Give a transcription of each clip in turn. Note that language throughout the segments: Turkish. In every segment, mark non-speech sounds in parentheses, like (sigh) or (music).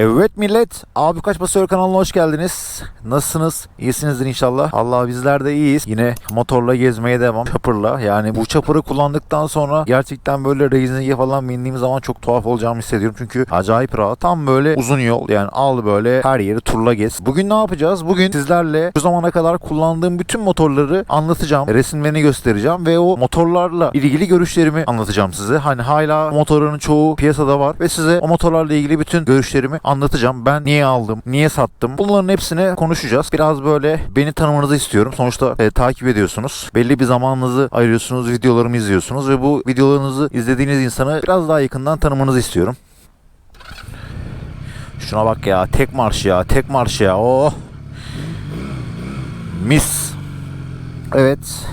Evet millet, abi kaç basıyor kanalına hoş geldiniz. Nasılsınız? İyisinizdir inşallah. Allah bizler de iyiyiz. Yine motorla gezmeye devam. Chopper'la. Yani bu chopper'ı kullandıktan sonra gerçekten böyle racing'e falan bindiğim zaman çok tuhaf olacağımı hissediyorum. Çünkü acayip rahat. Tam böyle uzun yol. Yani al böyle her yeri turla gez. Bugün ne yapacağız? Bugün sizlerle bu zamana kadar kullandığım bütün motorları anlatacağım. Resimlerini göstereceğim ve o motorlarla ilgili görüşlerimi anlatacağım size. Hani hala motorların çoğu piyasada var ve size o motorlarla ilgili bütün görüşlerimi anlatacağım. Ben niye aldım, niye sattım bunların hepsini konuşacağız. Biraz böyle beni tanımanızı istiyorum. Sonuçta e, takip ediyorsunuz. Belli bir zamanınızı ayırıyorsunuz, videolarımı izliyorsunuz ve bu videolarınızı izlediğiniz insanı biraz daha yakından tanımanızı istiyorum. Şuna bak ya, tek marş ya, tek marş ya. Oh. Mis. Evet.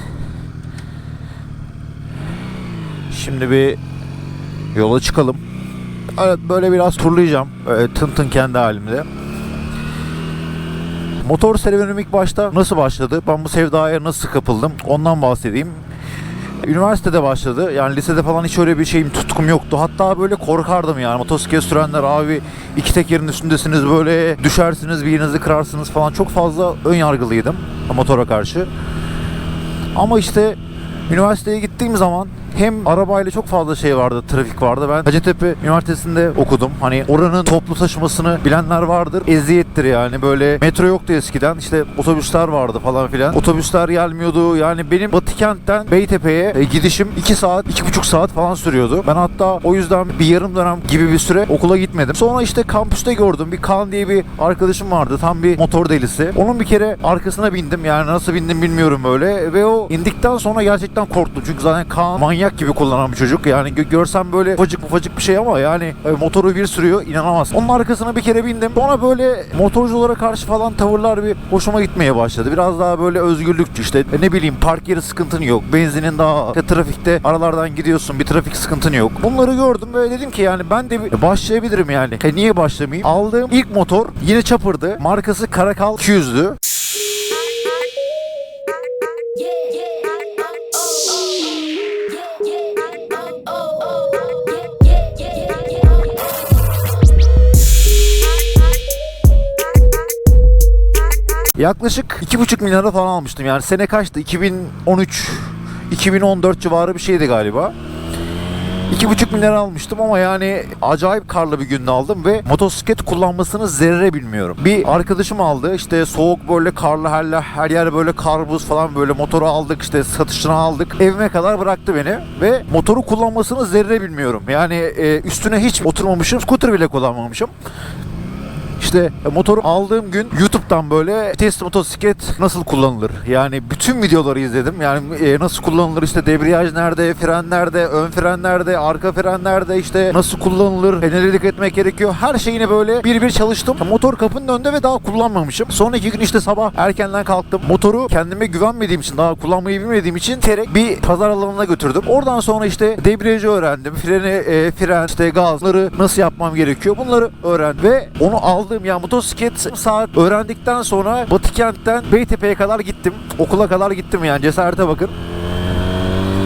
Şimdi bir yola çıkalım. Böyle biraz turlayacağım. Böyle tın tın kendi halimde. Motor serüvenim ilk başta nasıl başladı? Ben bu sevdaya nasıl kapıldım? Ondan bahsedeyim. Üniversitede başladı. Yani lisede falan hiç öyle bir şeyim tutkum yoktu. Hatta böyle korkardım yani. Motosiklet sürenler abi iki tekerin üstündesiniz böyle düşersiniz bir yerinizi kırarsınız falan. Çok fazla ön yargılıydım motora karşı. Ama işte üniversiteye gittiğim zaman hem arabayla çok fazla şey vardı, trafik vardı. Ben Hacettepe Üniversitesi'nde okudum. Hani oranın toplu taşımasını bilenler vardır. Eziyettir yani. Böyle metro yoktu eskiden. İşte otobüsler vardı falan filan. Otobüsler gelmiyordu. Yani benim Batı kentten Beytepe'ye e, gidişim 2 saat, 2,5 saat falan sürüyordu. Ben hatta o yüzden bir yarım dönem gibi bir süre okula gitmedim. Sonra işte kampüste gördüm. Bir Kaan diye bir arkadaşım vardı. Tam bir motor delisi. Onun bir kere arkasına bindim. Yani nasıl bindim bilmiyorum böyle. Ve o indikten sonra gerçekten korktum. Çünkü zaten Kaan manyak gibi kullanan bir çocuk. Yani gö- görsem böyle ufacık ufacık bir şey ama yani e, motoru bir sürüyor inanamaz. Onun arkasına bir kere bindim. Sonra böyle motorculara karşı falan tavırlar bir hoşuma gitmeye başladı. Biraz daha böyle özgürlükçü işte E, ne bileyim park yeri sıkıntın yok. Benzinin daha işte trafikte aralardan gidiyorsun bir trafik sıkıntın yok. Bunları gördüm ve dedim ki yani ben de bir başlayabilirim yani. E, niye başlamayayım? Aldığım ilk motor yine Chopper'dı. Markası Karakal 200'dü. Yaklaşık 2,5 milyara falan almıştım. Yani sene kaçtı? 2013 2014 civarı bir şeydi galiba. 2,5 milyar almıştım ama yani acayip karlı bir günde aldım ve motosiklet kullanmasını zerre bilmiyorum. Bir arkadaşım aldı işte soğuk böyle karlı her, her yer böyle kar buz falan böyle motoru aldık işte satışına aldık. Evime kadar bıraktı beni ve motoru kullanmasını zerre bilmiyorum. Yani e, üstüne hiç oturmamışım. Scooter bile kullanmamışım. İşte motoru aldığım gün YouTube'dan böyle test motosiklet nasıl kullanılır? Yani bütün videoları izledim. Yani e, nasıl kullanılır işte debriyaj nerede, fren nerede, ön fren nerede, arka fren nerede işte nasıl kullanılır, e, nelere dikkat etmek gerekiyor. Her şeyini böyle bir bir çalıştım. Motor kapının önünde ve daha kullanmamışım. Sonraki gün işte sabah erkenden kalktım. Motoru kendime güvenmediğim için, daha kullanmayı bilmediğim için terek bir pazar alanına götürdüm. Oradan sonra işte debriyajı öğrendim. Freni, e, fren, işte gazları nasıl yapmam gerekiyor bunları öğrendim. Ve onu aldığım ya motosiklet saat öğrendikten sonra Batı kentten Beytepe'ye kadar gittim. Okula kadar gittim yani cesarete bakın.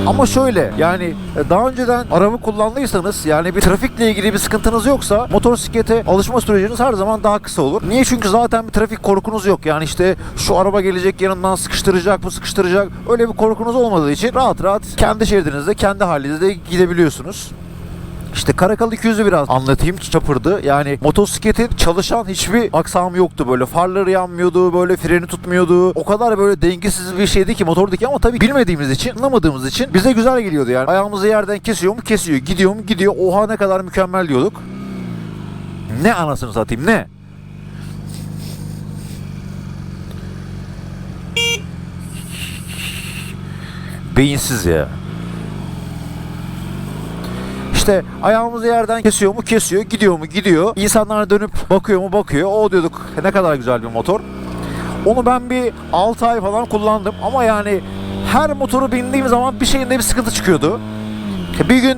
Ama şöyle yani e, daha önceden araba kullandıysanız yani bir trafikle ilgili bir sıkıntınız yoksa motosiklete alışma süreciniz her zaman daha kısa olur. Niye? Çünkü zaten bir trafik korkunuz yok. Yani işte şu araba gelecek yanından sıkıştıracak bu sıkıştıracak öyle bir korkunuz olmadığı için rahat rahat kendi şeridinizde kendi halinizde gidebiliyorsunuz. İşte Karakal 200'ü biraz anlatayım çapırdı. Yani motosikletin çalışan hiçbir aksamı yoktu böyle. Farları yanmıyordu, böyle freni tutmuyordu. O kadar böyle dengesiz bir şeydi ki motordaki ama tabii bilmediğimiz için, anlamadığımız için bize güzel geliyordu yani. Ayağımızı yerden kesiyor mu? Kesiyor. Gidiyor mu? Gidiyor. Oha ne kadar mükemmel diyorduk. Ne anasını satayım ne? Beyinsiz ya. İşte ayağımızı yerden kesiyor mu? Kesiyor. Gidiyor mu? Gidiyor. İnsanlar dönüp bakıyor mu? Bakıyor. O diyorduk ne kadar güzel bir motor. Onu ben bir 6 ay falan kullandım ama yani her motoru bindiğim zaman bir şeyinde bir sıkıntı çıkıyordu. Bir gün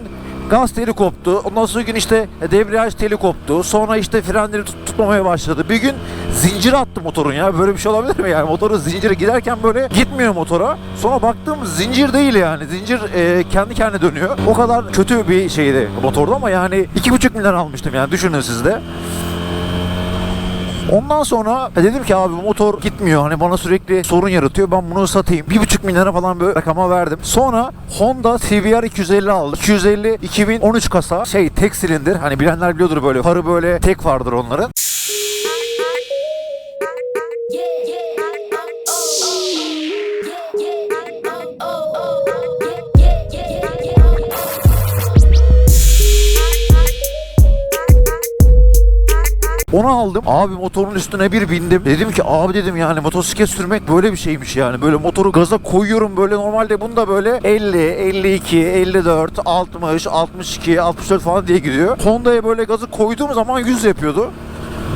gaz teli koptu. Ondan sonra gün işte debriyaj teli koptu. Sonra işte frenleri tut- tutmamaya başladı. Bir gün zincir attı motorun ya. Böyle bir şey olabilir mi yani? Motorun zinciri giderken böyle gitmiyor motora. Sonra baktım zincir değil yani. Zincir e, kendi kendine dönüyor. O kadar kötü bir şeydi motorda ama yani iki buçuk milyar almıştım yani düşünün siz de. Ondan sonra dedim ki abi bu motor gitmiyor. Hani bana sürekli sorun yaratıyor. Ben bunu satayım. 1,5 milyara falan böyle rakama verdim. Sonra Honda CBR 250 aldım. 250 2013 kasa. Şey tek silindir. Hani bilenler biliyordur böyle. Farı böyle tek vardır onların. Onu aldım. Abi motorun üstüne bir bindim. Dedim ki abi dedim yani motosiklet sürmek böyle bir şeymiş yani. Böyle motoru gaza koyuyorum böyle normalde bunda böyle 50, 52, 54, 60, 62, 64 falan diye gidiyor. Honda'ya böyle gazı koyduğum zaman 100 yapıyordu.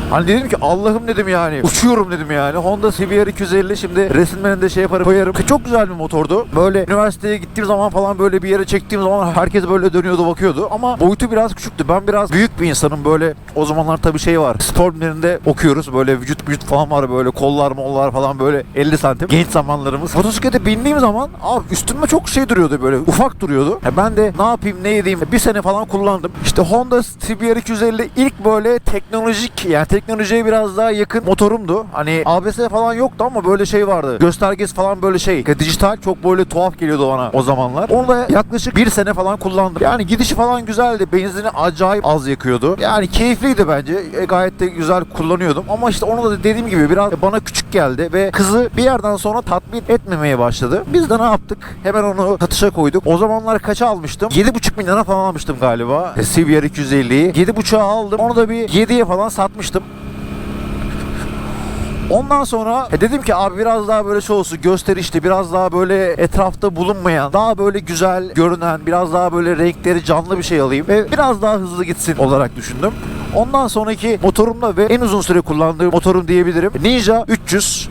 Hani dedim ki Allah'ım dedim yani uçuyorum dedim yani. Honda CBR 250 şimdi resimlerini de şey yaparım koyarım. Çok güzel bir motordu. Böyle üniversiteye gittiğim zaman falan böyle bir yere çektiğim zaman herkes böyle dönüyordu bakıyordu. Ama boyutu biraz küçüktü. Ben biraz büyük bir insanım böyle o zamanlar tabii şey var. Spor bilimlerinde okuyoruz. Böyle vücut vücut falan var böyle kollar mollar falan böyle 50 santim. Genç zamanlarımız. Motosiklete bindiğim zaman abi üstüme çok şey duruyordu böyle ufak duruyordu. E ben de ne yapayım ne edeyim bir sene falan kullandım. İşte Honda CBR 250 ilk böyle teknolojik yani teknolojiye biraz daha yakın motorumdu. Hani ABS falan yoktu ama böyle şey vardı. Göstergesi falan böyle şey. Dijital çok böyle tuhaf geliyordu bana o zamanlar. Onu da yaklaşık bir sene falan kullandım. Yani gidişi falan güzeldi. Benzini acayip az yakıyordu. Yani keyifliydi bence. E, gayet de güzel kullanıyordum. Ama işte onu da dediğim gibi biraz bana küçük geldi ve kızı bir yerden sonra tatmin etmemeye başladı. Biz de ne yaptık? Hemen onu satışa koyduk. O zamanlar kaça almıştım? 7,5 bin lira falan almıştım galiba. E, CBR 250'yi. 7,5'a aldım. Onu da bir 7'ye falan satmıştım. Ondan sonra e, dedim ki abi biraz daha böyle şey olsun gösterişli biraz daha böyle etrafta bulunmayan daha böyle güzel görünen biraz daha böyle renkleri canlı bir şey alayım ve biraz daha hızlı gitsin olarak düşündüm. Ondan sonraki motorumla ve en uzun süre kullandığım motorum diyebilirim. Ninja 300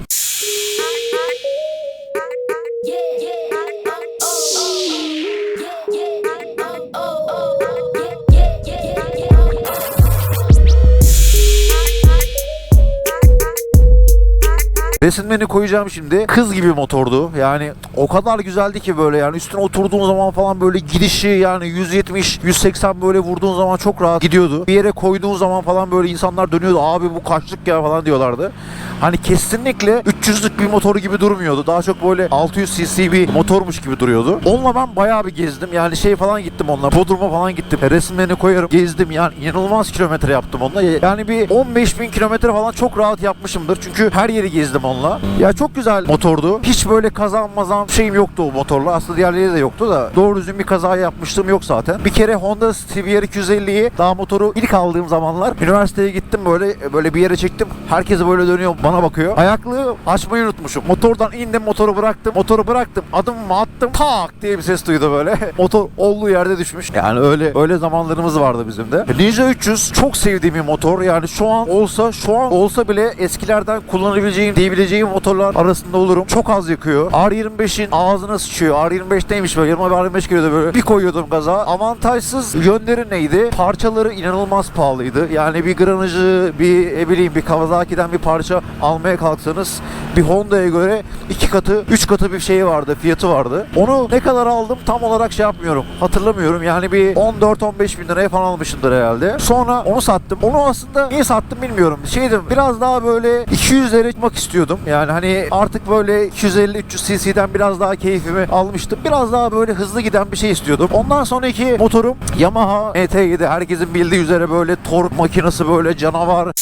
Resimlerini koyacağım şimdi. Kız gibi motordu. Yani o kadar güzeldi ki böyle yani üstüne oturduğun zaman falan böyle gidişi yani 170 180 böyle vurduğun zaman çok rahat gidiyordu. Bir yere koyduğun zaman falan böyle insanlar dönüyordu. Abi bu kaçlık ya falan diyorlardı. Hani kesinlikle 300'lük bir motor gibi durmuyordu. Daha çok böyle 600 cc bir motormuş gibi duruyordu. Onunla ben bayağı bir gezdim. Yani şey falan gittim onunla. Bodrum'a falan gittim. Resimlerini koyarım. Gezdim yani inanılmaz kilometre yaptım onunla. Yani bir 15 bin kilometre falan çok rahat yapmışımdır. Çünkü her yeri gezdim onunla. Ya çok güzel motordu. Hiç böyle kazan mazan şeyim yoktu o motorla. Aslında diğerleri de yoktu da. Doğru düzgün bir kaza yapmıştım yok zaten. Bir kere Honda CBR 250'yi daha motoru ilk aldığım zamanlar üniversiteye gittim böyle böyle bir yere çektim. Herkes böyle dönüyor bana bakıyor. Ayaklığı açmayı unutmuşum. Motordan indim motoru bıraktım. Motoru bıraktım. Adımımı attım. Tak diye bir ses duydu böyle. (laughs) Motor olduğu yerde düşmüş. Yani öyle öyle zamanlarımız vardı bizim de. Ninja 300 çok sevdiğim bir motor. Yani şu an olsa şu an olsa bile eskilerden kullanabileceğim diyebileceğim motorlar arasında olurum. Çok az yakıyor. R25'in ağzına sıçıyor. R25 neymiş böyle? Yanıma bir R25 geliyordu böyle. Bir koyuyordum gaza. Avantajsız yönleri neydi? Parçaları inanılmaz pahalıydı. Yani bir granajı, bir ne bileyim bir Kawasaki'den bir parça almaya kalksanız bir Honda'ya göre iki katı, üç katı bir şey vardı, fiyatı vardı. Onu ne kadar aldım tam olarak şey yapmıyorum. Hatırlamıyorum. Yani bir 14-15 bin liraya falan almışımdır herhalde. Sonra onu sattım. Onu aslında niye sattım bilmiyorum. Şeydim biraz daha böyle 200'lere çıkmak istiyordum. Yani hani artık böyle 250-300 cc'den biraz daha keyfimi almıştım. Biraz daha böyle hızlı giden bir şey istiyordum. Ondan sonraki motorum Yamaha MT7. Herkesin bildiği üzere böyle tork makinesi böyle canavar.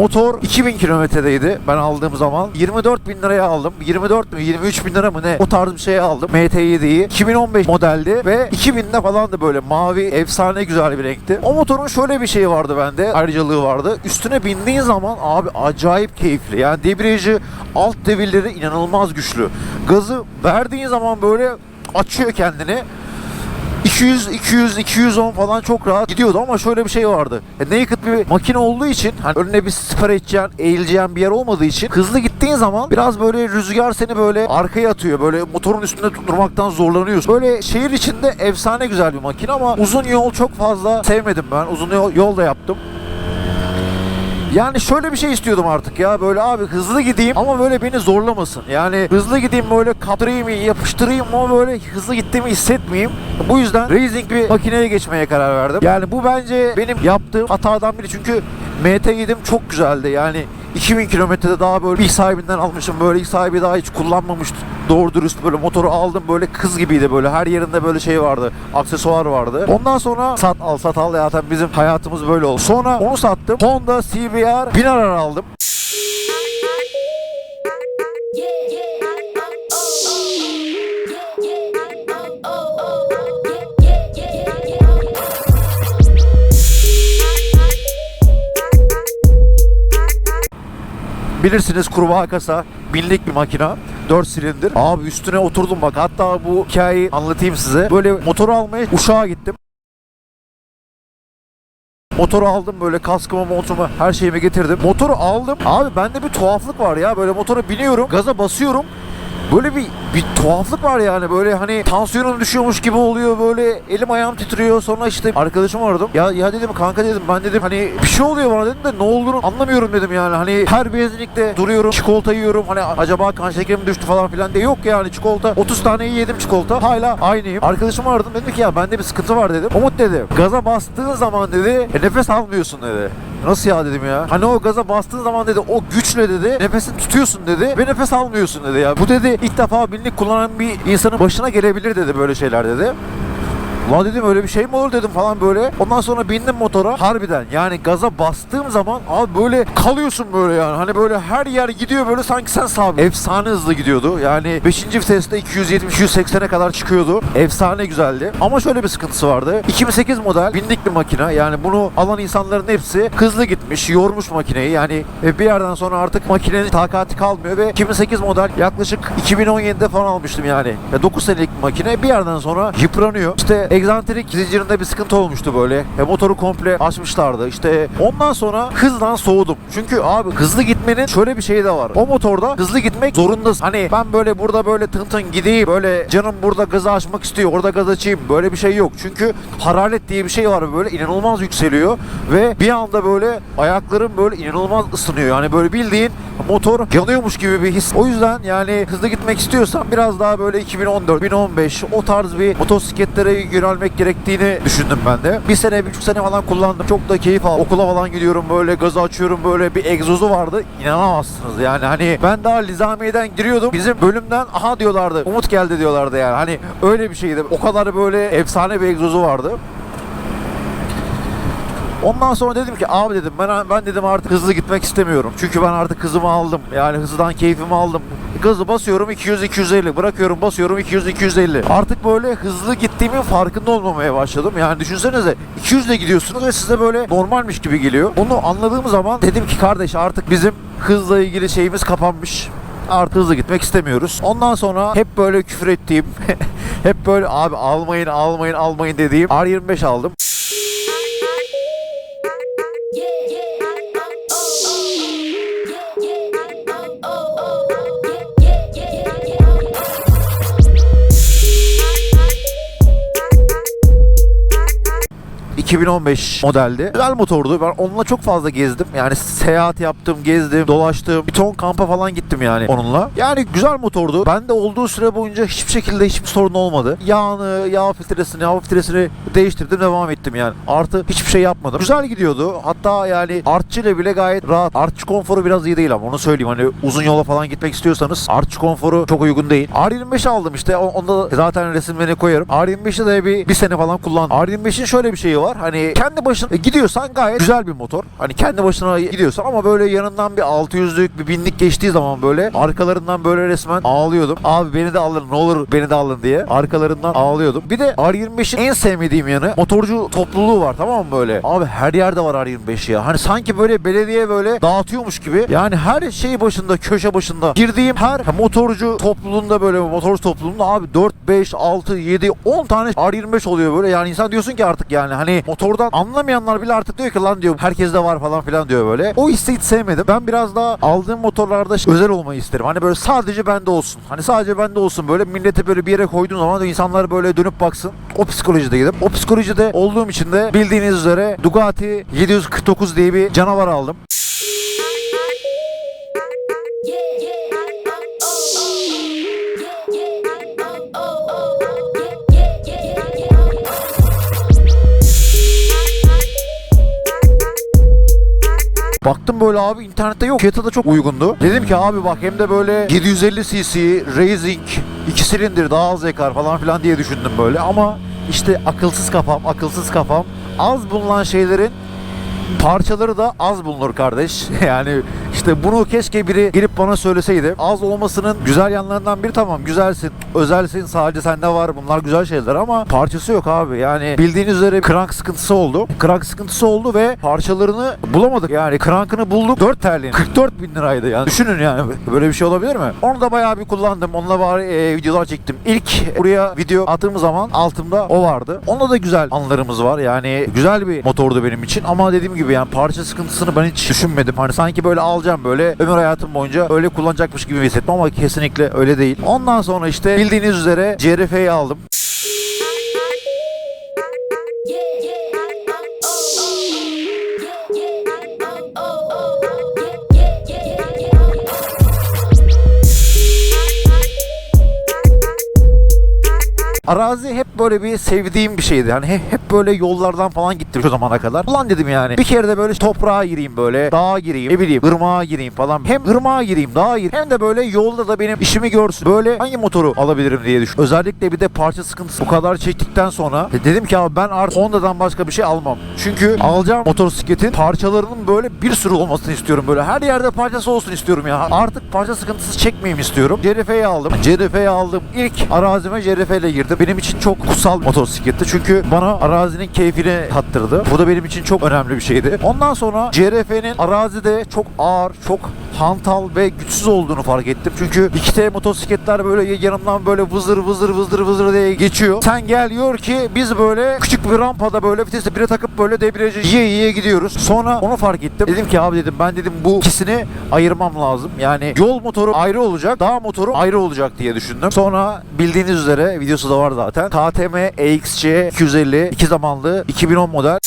Motor 2000 kilometredeydi ben aldığım zaman. 24 bin liraya aldım. 24 mü 23 bin lira mı ne? O tarz bir şey aldım. MT7'yi. 2015 modeldi ve 2000'de falan da böyle mavi efsane güzel bir renkti. O motorun şöyle bir şeyi vardı bende. Ayrıcalığı vardı. Üstüne bindiğin zaman abi acayip keyifli. Yani debriyajı alt devirleri inanılmaz güçlü. Gazı verdiğin zaman böyle açıyor kendini. 200, 200, 210 falan çok rahat gidiyordu ama şöyle bir şey vardı. E, naked bir makine olduğu için hani önüne bir siper edeceğin, eğileceğin bir yer olmadığı için hızlı gittiğin zaman biraz böyle rüzgar seni böyle arkaya atıyor. Böyle motorun üstünde durmaktan zorlanıyorsun. Böyle şehir içinde efsane güzel bir makine ama uzun yol çok fazla sevmedim ben. Uzun yol, yol da yaptım. Yani şöyle bir şey istiyordum artık ya böyle abi hızlı gideyim ama böyle beni zorlamasın. Yani hızlı gideyim böyle kaptırayım yapıştırayım ama böyle hızlı gittiğimi hissetmeyeyim. Bu yüzden racing bir makineye geçmeye karar verdim. Yani bu bence benim yaptığım hatadan biri çünkü MT7'm çok güzeldi. Yani 2000 kilometrede daha böyle ilk sahibinden almışım. Böyle ilk sahibi daha hiç kullanmamış. Doğru dürüst böyle motoru aldım. Böyle kız gibiydi böyle. Her yerinde böyle şey vardı aksesuar vardı. Ondan sonra sat al sat al zaten bizim hayatımız böyle oldu. Sonra onu sattım. Honda CBR 1000 arar aldım. Yeah, Bilirsiniz kurbağa kasa binlik bir makina. 4 silindir. Abi üstüne oturdum bak. Hatta bu hikayeyi anlatayım size. Böyle motoru almaya Uşak'a gittim. Motoru aldım böyle kaskımı montumu her şeyimi getirdim. Motoru aldım. Abi bende bir tuhaflık var ya. Böyle motora biniyorum. Gaza basıyorum. Böyle bir bir tuhaflık var yani. Böyle hani tansiyonum düşüyormuş gibi oluyor. Böyle elim ayağım titriyor. Sonra işte arkadaşımı aradım. Ya ya dedim kanka dedim ben dedim hani bir şey oluyor bana dedim de ne olduğunu anlamıyorum dedim yani. Hani her benzinlikte duruyorum çikolata yiyorum. Hani acaba kan şekerim düştü falan filan diye. Yok yani çikolata 30 tane yedim çikolata. Hala aynıyım. Arkadaşımı aradım. Dedim ki ya bende bir sıkıntı var dedim. Umut dedi gaza bastığın zaman dedi "e, nefes almıyorsun dedi. Nasıl ya dedim ya. Hani o gaza bastığın zaman dedi o güçle dedi nefesini tutuyorsun dedi ve nefes almıyorsun dedi ya. Bu dedi ilk defa binlik kullanan bir insanın başına gelebilir dedi böyle şeyler dedi. Ulan dedim öyle bir şey mi olur dedim falan böyle. Ondan sonra bindim motora. Harbiden yani gaza bastığım zaman abi böyle kalıyorsun böyle yani. Hani böyle her yer gidiyor böyle sanki sen sabit. Efsane hızlı gidiyordu. Yani 5. viteste 270-180'e kadar çıkıyordu. Efsane güzeldi. Ama şöyle bir sıkıntısı vardı. 2008 model binlik bir makine. Yani bunu alan insanların hepsi hızlı gitmiş, yormuş makineyi. Yani e, bir yerden sonra artık makinenin takati kalmıyor ve 2008 model yaklaşık 2017'de falan almıştım yani. Ya 9 senelik makine bir yerden sonra yıpranıyor. İşte egzantrik zincirinde bir sıkıntı olmuştu böyle. E, motoru komple açmışlardı. İşte ondan sonra hızdan soğudum. Çünkü abi hızlı gitmenin şöyle bir şeyi de var. O motorda hızlı gitmek zorundasın. Hani ben böyle burada böyle tın tın gideyim böyle canım burada gazı açmak istiyor orada gaz açayım böyle bir şey yok. Çünkü hararet diye bir şey var böyle inanılmaz yükseliyor ve bir anda böyle ayaklarım böyle inanılmaz ısınıyor. Yani böyle bildiğin motor yanıyormuş gibi bir his. O yüzden yani hızlı gitmek istiyorsan biraz daha böyle 2014, 2015 o tarz bir motosikletlere yönelmek gerektiğini düşündüm ben de. Bir sene, bir buçuk sene falan kullandım. Çok da keyif aldım. Okula falan gidiyorum böyle gazı açıyorum böyle bir egzozu vardı. İnanamazsınız yani hani ben daha Lizamiye'den giriyordum. Bizim bölümden aha diyorlardı. Umut geldi diyorlardı yani. Hani öyle bir şeydi. O kadar böyle efsane bir egzozu vardı. Ondan sonra dedim ki abi dedim ben ben dedim artık hızlı gitmek istemiyorum. Çünkü ben artık hızımı aldım. Yani hızdan keyfimi aldım. Gazı basıyorum 200 250 bırakıyorum basıyorum 200 250. Artık böyle hızlı gittiğimin farkında olmamaya başladım. Yani düşünsenize 200 ile gidiyorsunuz ve size böyle normalmiş gibi geliyor. Onu anladığım zaman dedim ki kardeş artık bizim hızla ilgili şeyimiz kapanmış artık hızlı gitmek istemiyoruz. Ondan sonra hep böyle küfür ettiğim, (laughs) hep böyle abi almayın almayın almayın dediğim R25 aldım. 2015 modeldi. Güzel motordu. Ben onunla çok fazla gezdim. Yani seyahat yaptım, gezdim, dolaştım. Bir ton kampa falan gittim yani onunla. Yani güzel motordu. Ben de olduğu süre boyunca hiçbir şekilde hiçbir sorun olmadı. Yağını, yağ filtresini, hava filtresini değiştirdim, devam ettim yani. Artı hiçbir şey yapmadım. Güzel gidiyordu. Hatta yani artçıyla bile gayet rahat. Artçı konforu biraz iyi değil ama onu söyleyeyim. Hani uzun yola falan gitmek istiyorsanız artçı konforu çok uygun değil. R25 aldım işte. Onda zaten resimlerini koyarım. R25'i de bir, bir sene falan kullandım. R25'in şöyle bir şeyi var. Hani kendi başına gidiyorsan gayet güzel bir motor. Hani kendi başına gidiyorsan ama böyle yanından bir 600'lük bir binlik geçtiği zaman böyle arkalarından böyle resmen ağlıyordum. Abi beni de alın ne olur beni de alın diye. Arkalarından ağlıyordum. Bir de R25'in en sevmediğim yanı motorcu topluluğu var tamam mı böyle? Abi her yerde var R25 ya. Hani sanki böyle belediye böyle dağıtıyormuş gibi. Yani her şey başında köşe başında girdiğim her motorcu topluluğunda böyle motorcu topluluğunda abi 4, 5, 6, 7, 10 tane R25 oluyor böyle. Yani insan diyorsun ki artık yani hani motordan anlamayanlar bile artık diyor ki lan diyor herkes de var falan filan diyor böyle. O hissi hiç sevmedim. Ben biraz daha aldığım motorlarda özel olmayı isterim. Hani böyle sadece bende olsun. Hani sadece bende olsun böyle milleti böyle bir yere koyduğun zaman da insanlar böyle dönüp baksın. O psikolojideydim. O psikolojide olduğum için de bildiğiniz üzere Ducati 749 diye bir canavar aldım. Baktım böyle abi internette yok. Fiyatı da çok uygundu. Dedim ki abi bak hem de böyle 750 cc Racing 2 silindir daha az yakar falan filan diye düşündüm böyle ama işte akılsız kafam, akılsız kafam. Az bulunan şeylerin parçaları da az bulunur kardeş. (laughs) Yani işte bunu keşke biri gelip bana söyleseydi. Az olmasının güzel yanlarından biri tamam güzelsin, özelsin sadece sende var bunlar güzel şeyler ama parçası yok abi. Yani bildiğiniz üzere krank sıkıntısı oldu. Krank sıkıntısı oldu ve parçalarını bulamadık. Yani krankını bulduk 4 terlin. 44 bin liraydı yani. Düşünün yani böyle bir şey olabilir mi? Onu da bayağı bir kullandım. Onunla bari e, videolar çektim. İlk buraya video attığım zaman altımda o vardı. Onunla da güzel anılarımız var. Yani güzel bir motordu benim için ama dediğim gibi yani parça sıkıntısını ben hiç düşünmedim. Hani sanki böyle alacağım böyle ömür hayatım boyunca öyle kullanacakmış gibi hissettim ama kesinlikle öyle değil. Ondan sonra işte bildiğiniz üzere CRF'yi aldım. Arazi hep böyle bir sevdiğim bir şeydi. Hep, hep böyle yollardan falan gittim şu zamana kadar. Ulan dedim yani bir kere de böyle toprağa gireyim böyle dağa gireyim ne bileyim ırmağa gireyim falan. Hem ırmağa gireyim dağa gireyim hem de böyle yolda da benim işimi görsün. Böyle hangi motoru alabilirim diye düşün. Özellikle bir de parça sıkıntısı bu kadar çektikten sonra e, dedim ki abi ben artık Honda'dan başka bir şey almam. Çünkü alacağım motosikletin parçalarının böyle bir sürü olmasını istiyorum. Böyle her yerde parçası olsun istiyorum ya. Artık parça sıkıntısı çekmeyeyim istiyorum. CRF'yi aldım. CRF'yi aldım. İlk arazime CRF ile girdim. Benim için çok kutsal motosikletti. Çünkü bana arazinin keyfini tattırdı. Bu da benim için çok önemli bir şeydi. Ondan sonra CRF'nin arazide çok ağır, çok hantal ve güçsüz olduğunu fark ettim. Çünkü 2T motosikletler böyle yanımdan böyle vızır vızır vızır vızır diye geçiyor. Sen gel diyor ki biz böyle küçük bir rampada böyle vitesi bire takıp böyle debriyajı yiye yiye gidiyoruz. Sonra onu fark ettim. Dedim ki abi dedim ben dedim bu ikisini ayırmam lazım. Yani yol motoru ayrı olacak, dağ motoru ayrı olacak diye düşündüm. Sonra bildiğiniz üzere videosu da var zaten. KTM EXC 250 iki zamanlı 2010 model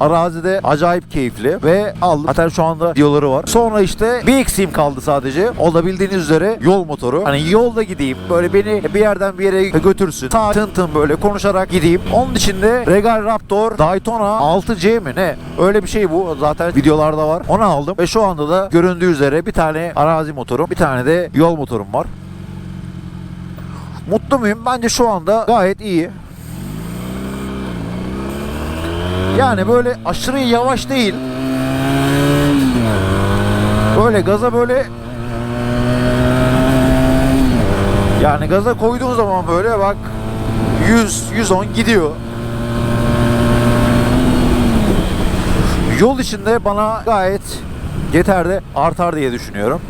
Arazide acayip keyifli ve aldım. Zaten şu anda videoları var. Sonra işte bir eksiğim kaldı sadece. O da bildiğiniz üzere yol motoru. Hani yolda gideyim. Böyle beni bir yerden bir yere götürsün. Sağ tın tın böyle konuşarak gideyim. Onun içinde Regal Raptor Daytona 6C mi ne? Öyle bir şey bu. Zaten videolarda var. Onu aldım. Ve şu anda da göründüğü üzere bir tane arazi motorum. Bir tane de yol motorum var. Mutlu muyum? Bence şu anda gayet iyi. Yani böyle aşırı yavaş değil. Böyle gaza böyle yani gaza koyduğun zaman böyle bak 100 110 gidiyor. Yol içinde bana gayet yeter de artar diye düşünüyorum.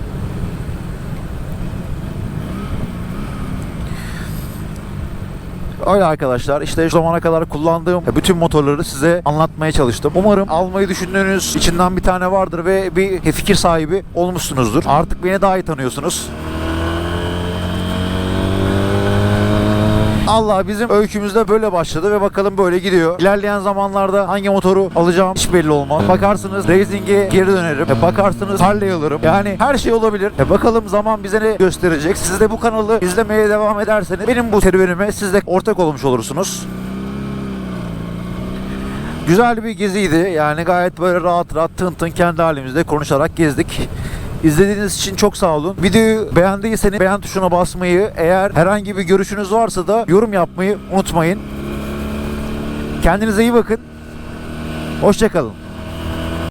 Öyle arkadaşlar işte şu zamana kadar kullandığım bütün motorları size anlatmaya çalıştım. Umarım almayı düşündüğünüz içinden bir tane vardır ve bir fikir sahibi olmuşsunuzdur. Artık beni daha iyi tanıyorsunuz. Allah bizim öykümüzde böyle başladı ve bakalım böyle gidiyor. İlerleyen zamanlarda hangi motoru alacağım hiç belli olmaz. Bakarsınız Racing'e geri dönerim. E bakarsınız Harley alırım. Yani her şey olabilir. E bakalım zaman bize ne gösterecek. Siz de bu kanalı izlemeye devam ederseniz benim bu serüvenime siz de ortak olmuş olursunuz. Güzel bir geziydi. Yani gayet böyle rahat rahat tın tın kendi halimizde konuşarak gezdik. İzlediğiniz için çok sağ olun. Videoyu beğendiyseniz beğen tuşuna basmayı, eğer herhangi bir görüşünüz varsa da yorum yapmayı unutmayın. Kendinize iyi bakın. Hoşçakalın.